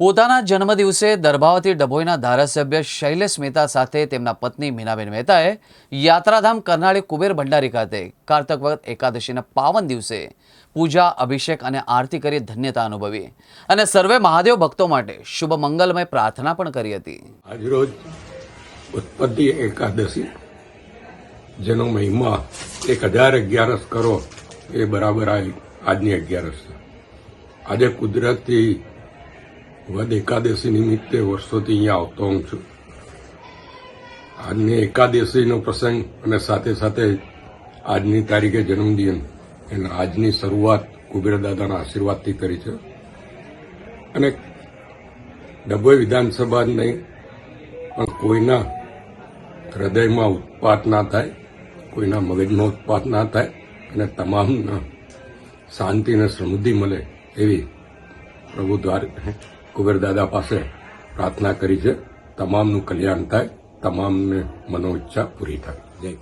પોતાના જન્મદિવસે દરભાવતી ડભોઈના ધારાસભ્ય શૈલેષ મહેતા સાથે તેમના પત્ની મીનાબેન મહેતાએ યાત્રાધામ કરનાળી કુબેર ભંડારી ખાતે કારતક વખત એકાદશીના પાવન દિવસે પૂજા, અભિષેક અને આરતી કરી ધન્યતા અનુભવી અને સર્વે મહાદેવ ભક્તો માટે શુભ મંગલમય પ્રાર્થના પણ કરી હતી. આજરોજ ઉત્પત્તિ એકાદશી, જેનો મહિમા એક હજાર અગિયારસ કરો એ બરાબર આજની અગિયારસ આજે કુદરતી વદ એકાદશી નિમિત્તે વર્ષોથી અહીંયા આવતો હું છું. આજની એકાદશીનો પ્રસંગ અને સાથે સાથે આજની તારીખે જન્મદિન. એને આજની શરૂઆત કુબેરદાદાના આશીર્વાદથી કરી છે. અને ડભોઈ વિધાનસભા નહીં પણ કોઈના હૃદયમાં ઉત્પાત ના થાય, કોઈના મગજમાં ઉત્પાત ના થાય અને તમામના શાંતિ અને સમૃદ્ધિ મળે એવી પ્રભુ દ્વાર કુબેર દાદા પાસે પ્રાર્થના કરી છે. તમામનું કલ્યાણ થાય તમામને મનોઈચ્છા પૂરી થાય. જય